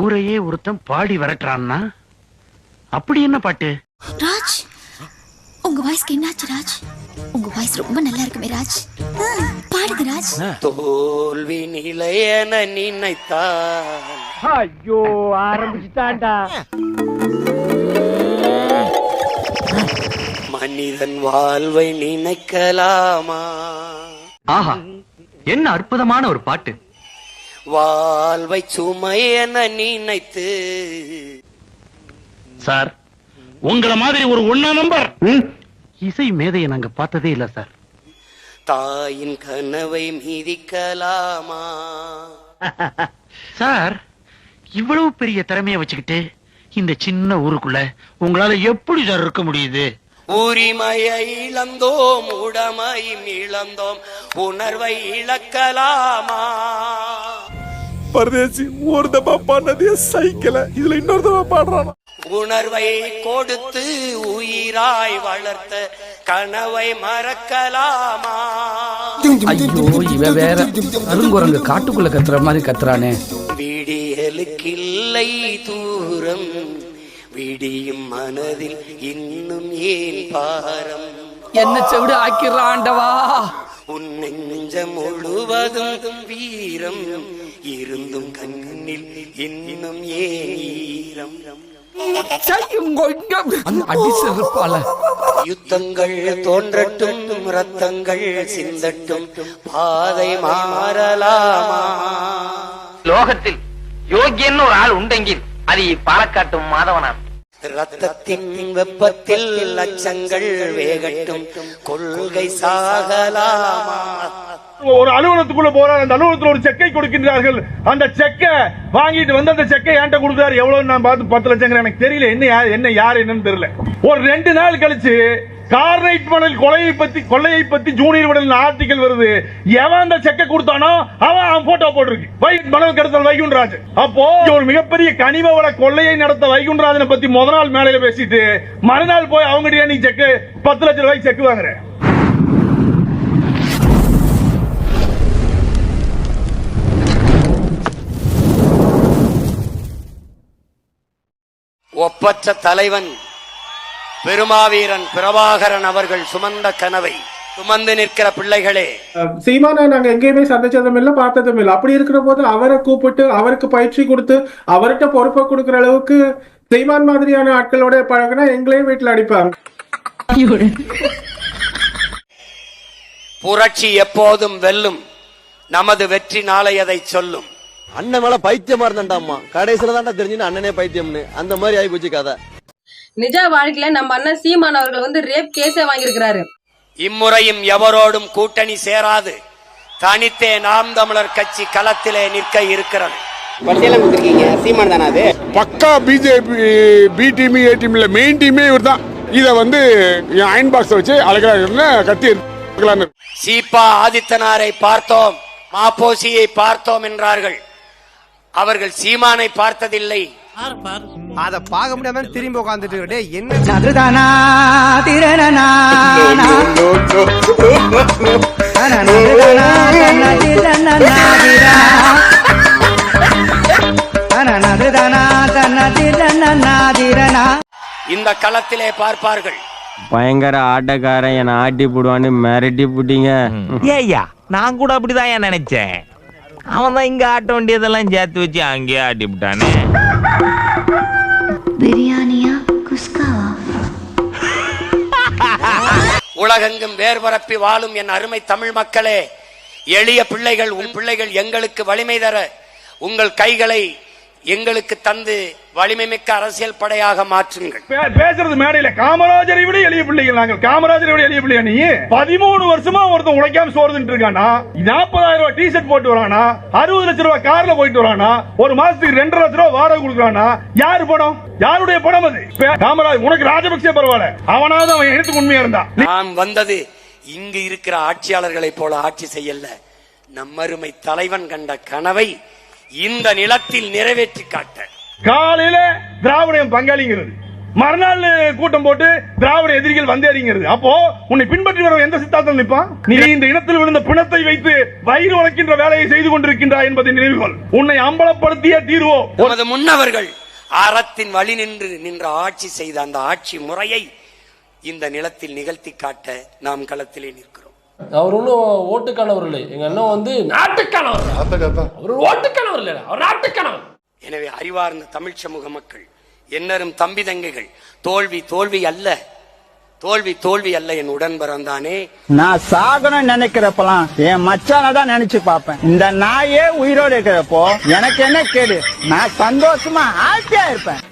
ஊரையே ஒருத்தன் பாடி விரட்டுறான்னா? அப்படி என்ன பாட்டு? ராஜ் உங்க வாய்ஸ்க்கு என்னாச்சு ராஜ்? உங்க வாய்ஸ் ரொம்ப நல்லா இருக்குமே ராஜ். பாடுங்க ராஜ். தோல்வி நிலையென நினைத்தான் ஐயோ ஆரம்பிச்சுட்டான்டா. மனிதன் வாழ்வை நினைக்கலாமா? ஆஹா என்ன அற்புதமான ஒரு பாட்டு. வாழ்வை சுமை என நினைத்து. சார் உங்கள மாதிரி ஒரு ஒன்னா நம்பர். இசை மேதையை நாங்க பார்த்ததே இல்ல சார். தாயின் கனவை மிதிக்கலாமா? சார் இவ்வளவு பெரிய திறமைய வச்சுக்கிட்டு இந்த சின்ன ஊருக்குள்ள உங்களால எப்படி சார் இருக்க முடியுது? உரிமையை இழந்தோம் உடமையும் இழந்தோம் உணர்வை இழக்கலாமா? பரதேசி ஒரு தப்பா பாடினதே சைக்கிள இதுல இன்னொரு தப்பா பாடுறானா? உணர்வை கொடுத்து உயிராய் வளர்த்த கனவை மறக்கலாமா? ஐயோ இவ வேற அருங்குரங்கு காட்டுக்குள்ள கத்துற மாதிரி கத்துறானே. விடியலுக்கில்லை தூரம் விடியும் மனதில் இன்னும் ஏன் பாரம்? என்ன செவிடு ஆக்கிடுறாண்டவா உன் நெஞ்சம் முழுவதும் வீரம் இருந்தும் கண்ணில் இன்னும் ஏன் ஈரம் செய்யும் கொஞ்சம். அடி செருப்பால. யுத்தங்கள் தோன்றட்டும் ரத்தங்கள் சிந்தட்டும் பாதை மாறலாமா? லோகத்தில் யோகியன்னு ஒரு ஆள் உண்டெங்கில் அது பாலக்காட்டு மாதவனான் ரத்தத்தின் வெப்பத்தில் லட்சங்கள் வேகட்டும். கொள்கை சாகலாமா? ஒரு அலுவலகத்துக்குள்ள போறாரு அந்த அலுவலகத்துல ஒரு செக்கை கொடுக்கின்றார்கள். அந்த செக்கை வாங்கிட்டு வந்து அந்த செக்கை என்கிட்ட கொடுத்தாரு. எவ்வளவு நான் பார்த்து பத்து லட்சம் எனக்கு தெரியல என்ன யார் என்ன யார் என்னன்னு தெரியல. ஒரு ரெண்டு நாள் கழிச்சு கார்னைட் மணல் கொலையை பத்தி கொள்ளையை பத்தி ஜூனியர் மணல் ஆர்டிக்கல் வருது. எவன் அந்த செக்கை கொடுத்தானோ அவன் அவன் போட்டோ போட்டிருக்கு. வை மணல் கடத்தல் வைகுண்டராஜ் அப்போ ஒரு மிகப்பெரிய கனிம வள கொள்ளையை நடத்த வைகுண்டராஜனை பத்தி முத நாள் மேலையில பேசிட்டு மறுநாள் போய் அவங்ககிட்ட நீ செக்கு பத்து லட்சம் ரூபாய்க்கு செக்கு வாங்குறேன் ஒப்பற்ற தலைவன் பெருமாவீரன் பிரபாகரன் அவர்கள் சுமந்த கனவை சுமந்து நிற்கிற பிள்ளைகளே. சீமானை நாங்க எங்கேயுமே சந்திச்சதும் இல்ல பார்த்ததும் இல்ல. அப்படி இருக்கிற போது அவரை கூப்பிட்டு அவருக்கு பயிற்சி கொடுத்து அவர்கிட்ட பொறுப்பை கொடுக்கிற அளவுக்கு சீமான் மாதிரியான ஆட்களோட பழகினா எங்களையும் வீட்டுல அடிப்பாங்க. புரட்சி எப்போதும் வெல்லும் நமது வெற்றி நாளை அதை சொல்லும். அண்ணன் மேல பைத்தியமா இருந்தாண்டாமா கடைசியில தான்டா தெரிஞ்சுன்னு அண்ணனே பைத்தியம்னு. அந்த மாதிரி ஆகி போச்சு கதை. நிஜ வாழ்க்கையில நம்ம அண்ணன் சீமான் அவர்கள் வந்து ரேப் கேஸே வாங்கியிருக்கிறாரு. இம்முறையும் எவரோடும் கூட்டணி சேராது. தனித்தே நாம் தமிழர் கட்சி களத்திலே நிற்க இருக்கிறது. பக்கா பிஜேபி பி டீம் ஏ டீம்ல மெயின் டீமே இவர் தான் இதை வந்து என் அயன் பாக்ஸ் வச்சு அழகா கத்தி இருக்கலாம்னு சீபா ஆதித்தனாரை பார்த்தோம் மாப்போசியை பார்த்தோம் என்றார்கள். அவர்கள் சீமானை பார்த்ததில்லை. அத பார்க்க முடியாம திரும்பி உட்காந்துட்டு என்ன? இந்த களத்திலே பார்ப்பார்கள். பயங்கர ஆட்டக்காரன் என்னை ஆட்டி போடுவான்னு மிரட்டி போட்டீங்க. ஏய்யா நான் கூட அப்படிதான் நினைச்சேன்? அவன் தான் இங்க ஆட்ட வேண்டியதெல்லாம் சேர்த்து வச்சு அங்கேயே ஆட்டி விட்டானே பிரியாணியா குஸ்காவா? உலகெங்கும் வேர் பரப்பி வாழும் என் அருமை தமிழ் மக்களே எளிய பிள்ளைகள் உன் பிள்ளைகள் எங்களுக்கு வலிமை தர உங்கள் கைகளை எங்களுக்கு தந்து வலிமை மிக்க அரசியல் படையாக மாற்றுங்கள். பேசுறது மேடையில காமராஜரை விட எளிய பிள்ளைகள் நாங்கள். காமராஜரை விட எளிய பிள்ளையா நீ? பதிமூணு வருஷமா ஒருத்தன் உழைக்காம சோறுதுட்டு இருக்கானா? நாற்பதாயிரம் ரூபாய் டிஷர்ட் போட்டு வரானா? அறுபது லட்சம் ரூபாய் கார்ல போயிட்டு வரானா? ஒரு மாசத்துக்கு ரெண்டு லட்சம் ரூபாய் வாடகை கொடுக்குறானா? யாரு படம்? யாருடைய படம் அது? காமராஜ் உனக்கு ராஜபக்சே பரவாயில்ல. அவனாவது அவன் எனக்கு உண்மையா இருந்தா நாம் வந்தது இங்கு இருக்கிற ஆட்சியாளர்களைப் போல ஆட்சி செய்யல நம்மருமை தலைவன் கண்ட கனவை இந்த நிலத்தில் நிறைவேற்றி காட்ட. காலையில திராவிடம் பங்காளிங்கிறது. மறுநாள் கூட்டம் போட்டு திராவிட எதிரிகள் வந்தேறிங்கிறது. அப்போ உன்னை பின்பற்றி வர எந்த சித்தாந்தம் நிற்பான்? நீ இந்த இனத்தில் விழுந்த பிணத்தை வைத்து வயிறு உழைக்கின்ற வேலையை செய்து கொண்டிருக்கின்றாய் என்பதை நினைவுகொள். உன்னை அம்பலப்படுத்திய தீர்வோ? நமது முன்னவர்கள் அறத்தின் வழி நின்று நின்ற ஆட்சி செய்த அந்த ஆட்சி முறையை இந்த நிலத்தில் நிகழ்த்தி காட்ட நாம் களத்திலே நிற்கிறோம். அவர் ஒன்றும் ஓட்டுக்கானவர் இல்லை. எங்க அண்ணன் வந்து நாட்டுக்கானவர். அவர் ஓட்டுக்கானவர் இல்லை அவர் நாட்டுக்கானவர். எனவே அறிவார்ந்த தமிழ் சமூக மக்கள் என்னரும் தம்பி தங்கைகள் தோல்வி தோல்வி அல்ல தோல்வி தோல்வி அல்ல என் உடன் பிறந்தானே நான் சாகணும்னு நினைக்கிறப்பலாம் என் மச்சான தான் நினைச்சு பார்ப்பேன். இந்த நாயே உயிரோடு இருக்கிறப்போ எனக்கு என்ன கேடு? நான் சந்தோஷமா ஹாப்பியா இருப்பேன்.